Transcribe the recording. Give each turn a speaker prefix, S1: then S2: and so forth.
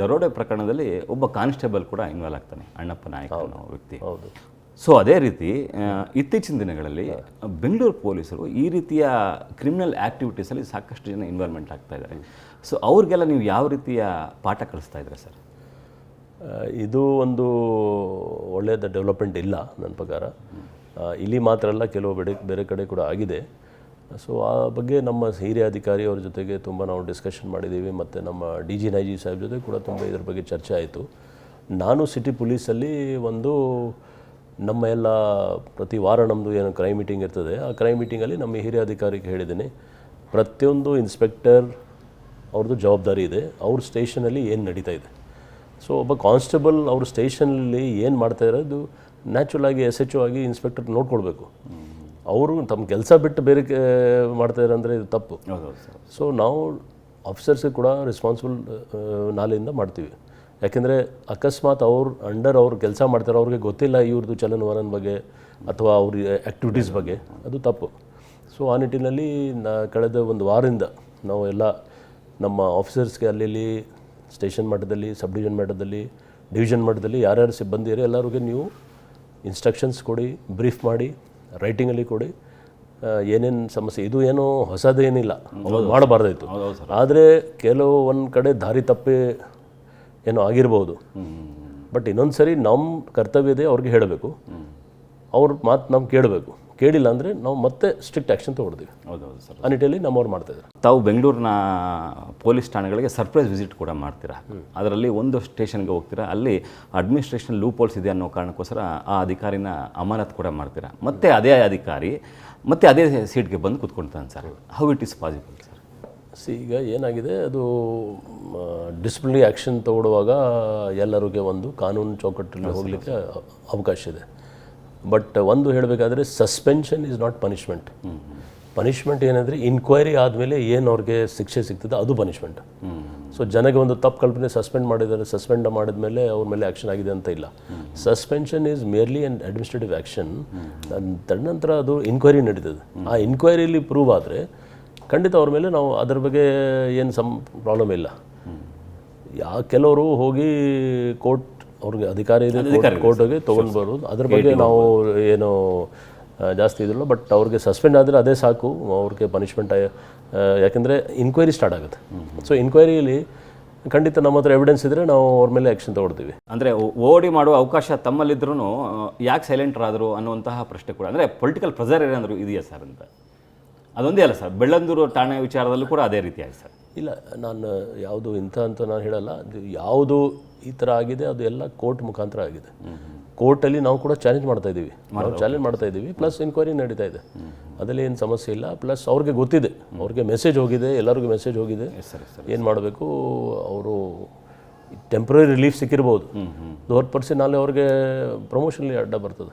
S1: ದರೋಡೆ ಪ್ರಕರಣದಲ್ಲಿ ಒಬ್ಬ ಕಾನ್ಸ್ಟೇಬಲ್ ಕೂಡ ಇನ್ವಾಲ್ವ್ ಆಗ್ತಾನೆ ಅಣ್ಣಪ್ಪ ನಾಯಕ ಅನ್ನೋ ವ್ಯಕ್ತಿ.
S2: ಹೌದು.
S1: ಸೊ ಅದೇ ರೀತಿ ಇತ್ತೀಚಿನ ದಿನಗಳಲ್ಲಿ ಬೆಂಗಳೂರು ಪೊಲೀಸರು ಈ ರೀತಿಯ ಕ್ರಿಮಿನಲ್ ಆ್ಯಕ್ಟಿವಿಟೀಸಲ್ಲಿ ಸಾಕಷ್ಟು ಜನ ಇನ್ವಾಲ್ವ್ಮೆಂಟ್ ಆಗ್ತಾ ಇದ್ದಾರೆ. ಸೊ ಅವ್ರಿಗೆಲ್ಲ ನೀವು ಯಾವ ರೀತಿಯ ಪಾಠ ಕಲಿಸ್ತಾ ಇದ್ದೀರಾ ಸರ್?
S2: ಇದು ಒಂದು ಒಳ್ಳೆಯದ ಡೆವಲಪ್ಮೆಂಟ್ ಇಲ್ಲ ನನ್ನ ಪ್ರಕಾರ. ಇಲ್ಲಿ ಮಾತ್ರ ಅಲ್ಲ ಕೆಲವು ಬೇರೆ ಬೇರೆ ಕಡೆ ಕೂಡ ಆಗಿದೆ. ಸೊ ಆ ಬಗ್ಗೆ ನಮ್ಮ ಹಿರಿಯ ಅಧಿಕಾರಿ ಅವ್ರ ಜೊತೆಗೆ ತುಂಬ ನಾವು ಡಿಸ್ಕಷನ್ ಮಾಡಿದ್ದೀವಿ ಮತ್ತು ನಮ್ಮ ಡಿ ಜಿ ನೈಜಿ ಸಾಹೇಬ್ ಜೊತೆ ಕೂಡ ತುಂಬ ಇದ್ರ ಬಗ್ಗೆ ಚರ್ಚೆ ಆಯಿತು. ನಾನು ಸಿಟಿ ಪೊಲೀಸಲ್ಲಿ ಒಂದು ನಮ್ಮ ಎಲ್ಲ ಪ್ರತಿ ವಾರ ನಮ್ಮದು ಏನು ಕ್ರೈಮ್ ಮೀಟಿಂಗ್ ಇರ್ತದೆ. ಆ ಕ್ರೈಮ್ ಮೀಟಿಂಗಲ್ಲಿ ನಮ್ಮ ಹಿರಿಯ ಅಧಿಕಾರಿಗೆ ಹೇಳಿದ್ದೀನಿ, ಪ್ರತಿಯೊಂದು ಇನ್ಸ್ಪೆಕ್ಟರ್ ಅವ್ರದ್ದು ಜವಾಬ್ದಾರಿ ಇದೆ. ಅವ್ರ ಸ್ಟೇಷನಲ್ಲಿ ಏನು ನಡೀತಾ ಇದೆ. ಸೊ ಒಬ್ಬ ಕಾನ್ಸ್ಟೇಬಲ್ ಅವ್ರ ಸ್ಟೇಷನಲ್ಲಿ ಏನು ಮಾಡ್ತಾ ಇರೋದು ನ್ಯಾಚುರಲ್ ಆಗಿ ಎಸ್ ಎಚ್ ಆಗಿ ಇನ್ಸ್ಪೆಕ್ಟರ್ ನೋಡ್ಕೊಳ್ಬೇಕು. ಅವರು ತಮ್ಮ ಕೆಲಸ ಬಿಟ್ಟು ಬೇರೆ ಮಾಡ್ತಾ ಮಾಡ್ತಾ ಇರಂದರೆ ಇದು ತಪ್ಪು. ಸೊ ನಾವು ಆಫೀಸರ್ಸ್ಗೆ ಕೂಡ ರೆಸ್ಪಾನ್ಸಿಬಲ್ ನಾಲೆಯಿಂದ ಮಾಡ್ತೀವಿ. ಯಾಕೆಂದರೆ ಅಕಸ್ಮಾತ್ ಅವ್ರು ಅಂಡರ್ ಅವ್ರು ಕೆಲಸ ಮಾಡ್ತಾರೆ ಅವ್ರಿಗೆ ಗೊತ್ತಿಲ್ಲ ಇವ್ರದ್ದು ಚಲನವಲನ ಬಗ್ಗೆ ಅಥವಾ ಅವ್ರ ಆ್ಯಕ್ಟಿವಿಟೀಸ್ ಬಗ್ಗೆ ಅದು ತಪ್ಪು. ಸೊ ಆ ನಿಟ್ಟಿನಲ್ಲಿ ನಾ ಕಳೆದ ಒಂದು ವಾರದಿಂದ ನಾವು ಎಲ್ಲ ನಮ್ಮ ಆಫೀಸರ್ಸ್ಗೆ ಅಲ್ಲಿ ಇಲ್ಲಿ ಸ್ಟೇಷನ್ ಮಟ್ಟದಲ್ಲಿ ಸಬ್ ಡಿವಿಷನ್ ಮಟ್ಟದಲ್ಲಿ ಡಿವಿಷನ್ ಮಟ್ಟದಲ್ಲಿ ಯಾರ್ಯಾರು ಸಿಬ್ಬಂದಿ ಇರೋ ಎಲ್ಲರಿಗೂ ನೀವು ಇನ್ಸ್ಟ್ರಕ್ಷನ್ಸ್ ಕೊಡಿ ಬ್ರೀಫ್ ಮಾಡಿ ರೈಟಿಂಗಲ್ಲಿ ಕೊಡಿ. ಏನೇನು ಸಮಸ್ಯೆ ಇದು ಏನೋ ಹೊಸದೇನಿಲ್ಲ ಮಾಡಬಾರ್ದಾಯಿತು. ಆದರೆ ಕೆಲವು ಒಂದು ಕಡೆ ದಾರಿ ತಪ್ಪಿ ಏನೋ ಆಗಿರ್ಬೋದು. ಬಟ್ ಇನ್ನೊಂದು ಸರಿ ನಮ್ಮ ಕರ್ತವ್ಯ ಇದೆ ಅವ್ರಿಗೆ ಹೇಳಬೇಕು. ಅವ್ರ ಮಾತು ನಾವು ಕೇಳಬೇಕು. ಕೇಳಿಲ್ಲ ಅಂದರೆ ನಾವು ಮತ್ತೆ ಸ್ಟ್ರಿಕ್ಟ್ ಆ್ಯಕ್ಷನ್ ಹೌದು
S1: ಹೌದು ಸರ್.
S2: ಆ ನಿಟ್ಟಿನಲ್ಲಿ ನಮ್ಮವ್ರು ಮಾಡ್ತಾಯಿದ್ದಾರೆ
S1: ತಾವು ಬೆಂಗಳೂರಿನ ಪೊಲೀಸ್ ಠಾಣೆಗಳಿಗೆ ಸರ್ಪ್ರೈಸ್ ವಿಸಿಟ್ ಕೂಡ ಮಾಡ್ತೀರಾ? ಅದರಲ್ಲಿ ಒಂದು ಸ್ಟೇಷನ್ಗೆ ಹೋಗ್ತೀರಾ? ಅಲ್ಲಿ ಅಡ್ಮಿನಿಸ್ಟ್ರೇಷನ್ ಲೂಪೋಲ್ಸ್ ಇದೆ ಅನ್ನೋ ಕಾರಣಕ್ಕೋಸ್ಕರ ಆ ಅಧಿಕಾರಿನ ಅಮಾನತ್ ಕೂಡ ಮಾಡ್ತೀರಾ? ಮತ್ತೆ ಅದೇ ಅಧಿಕಾರಿ ಮತ್ತೆ ಅದೇ ಸೀಟ್ಗೆ ಬಂದು ಕೂತ್ಕೊಳ್ತಾನೆ sir. How it is possible sir
S2: see ಈಗ ಏನಾಗಿದೆ? ಅದು ಡಿಸಿಪ್ಲಿನರಿ ಆ್ಯಕ್ಷನ್ ತಗೊಳ್ಳುವಾಗ ಎಲ್ಲರಿಗೆ ಒಂದು ಕಾನೂನು ಚೌಕಟ್ಟಲ್ಲಿ ಹೋಗಲಿಕ್ಕೆ ಅವಕಾಶ ಇದೆ. ಬಟ್ ಒಂದು ಹೇಳಬೇಕಾದ್ರೆ suspension is not punishment punishment ಏನಂದರೆ ಇನ್ಕ್ವೈರಿ ಆದಮೇಲೆ ಏನು ಅವ್ರಿಗೆ ಶಿಕ್ಷೆ ಸಿಗ್ತದೆ, ಅದು ಪನಿಷ್ಮೆಂಟ್ ಸೊ ಜನಗೆ ಒಂದು ತಪ್ಪು ಕಲ್ಪನೆ ಸಸ್ಪೆಂಡ್ ಮಾಡಿದ್ದಾರೆ ಸಸ್ಪೆಂಡ್ ಮಾಡಿದ್ಮೇಲೆ ಅವ್ರ ಮೇಲೆ ಆ್ಯಕ್ಷನ್ ಆಗಿದೆ ಅಂತ ಇಲ್ಲ. Suspension is merely and administrative action ತದನಂತರ ಅದು ಇನ್ಕ್ವೈರಿ ನಡೀತದೆ. ಆ ಇನ್ಕ್ವೈರಿಲಿ ಪ್ರೂವ್ ಆದರೆ, ಖಂಡಿತ ಅವ್ರ ಮೇಲೆ ನಾವು ಅದ್ರ ಬಗ್ಗೆ ಏನು ಸಮ್ ಪ್ರಾಬ್ಲಮ್ ಇಲ್ಲ. ಯಾ ಕೆಲವರು ಹೋಗಿ ಕೋರ್ಟ್ ಅವ್ರಿಗೆ ಅಧಿಕಾರ ಇದೆ ಕೋರ್ಟಿಗೆ ತೊಗೊಂಡು ಬರೋದು. ಅದ್ರ ಬಗ್ಗೆ ನಾವು ಏನು ಜಾಸ್ತಿ ಇದಿಲ್ಲ ಬಟ್ ಅವ್ರಿಗೆ ಸಸ್ಪೆಂಡ್ ಆದರೆ ಅದೇ ಸಾಕು. ಅವ್ರಿಗೆ ಪನಿಷ್ಮೆಂಟ್ ಯಾಕೆಂದರೆ ಇನ್ಕ್ವೈರಿ ಸ್ಟಾರ್ಟ್ ಆಗುತ್ತೆ. ಸೊ ಇನ್ಕ್ವೈರಿಯಲ್ಲಿ ಖಂಡಿತ ನಮ್ಮ ಹತ್ರ ಎವಿಡೆನ್ಸ್ ಇದ್ದರೆ ನಾವು ಅವ್ರ ಮೇಲೆ ಆ್ಯಕ್ಷನ್ ತೊಗೊಳ್ತೀವಿ.
S1: ಅಂದರೆ ಓಡಿ ಮಾಡುವ ಅವಕಾಶ ತಮ್ಮಲ್ಲಿದ್ರೂ ಯಾಕೆ ಸೈಲೆಂಟರ್ ಆದರು ಅನ್ನುವಂತಹ ಪ್ರಶ್ನೆ ಕೂಡ ಅಂದರೆ ಪೊಲಿಟಿಕಲ್ ಪ್ರೆಸರ್ ಏನಾದರೂ ಇದೆಯಾ ಸರ್ ಅಂತ? ಅದೊಂದೇ ಅಲ್ಲ ಸರ್ ಬೆಳ್ಳಂದೂರು ಠಾಣೆ ವಿಚಾರದಲ್ಲೂ ಕೂಡ ಅದೇ ರೀತಿಯಾಗಿ ಸರ್
S2: ಇಲ್ಲ ನಾನು ಯಾವುದು ಇಂಥ ಅಂತ ನಾನು ಹೇಳಲ್ಲ. ಅದು ಯಾವುದು ಈ ಥರ ಆಗಿದೆ ಅದು ಎಲ್ಲ ಕೋರ್ಟ್ ಮುಖಾಂತರ ಆಗಿದೆ. ಕೋರ್ಟಲ್ಲಿ ನಾವು ಕೂಡ ಚಾಲೆಂಜ್ ಮಾಡ್ತಾ ಇದ್ದೀವಿ. ನಾವು ಚಾಲೆಂಜ್ ಮಾಡ್ತಾ ಇದ್ದೀವಿ ಪ್ಲಸ್ ಇನ್ಕ್ವೈರಿ ನಡೀತಾ ಇದೆ. ಅದರಲ್ಲಿ ಏನು ಸಮಸ್ಯೆ ಇಲ್ಲ ಪ್ಲಸ್ ಅವ್ರಿಗೆ ಗೊತ್ತಿದೆ. ಅವ್ರಿಗೆ ಮೆಸೇಜ್ ಹೋಗಿದೆ ಎಲ್ಲರಿಗೂ ಮೆಸೇಜ್ ಹೋಗಿದೆ.
S1: ಸರ್ ಸರ್
S2: ಏನು ಮಾಡಬೇಕು ಅವರು ಟೆಂಪ್ರರಿ ರಿಲೀಫ್ ಸಿಕ್ಕಿರ್ಬೋದು. ಲೋರ್ ಹೊರತುಪಡಿಸಿ ನಾಳೆ ಅವ್ರಿಗೆ ಪ್ರಮೋಷನ್ಲಿ ಅಡ್ಡ ಬರ್ತದೆ.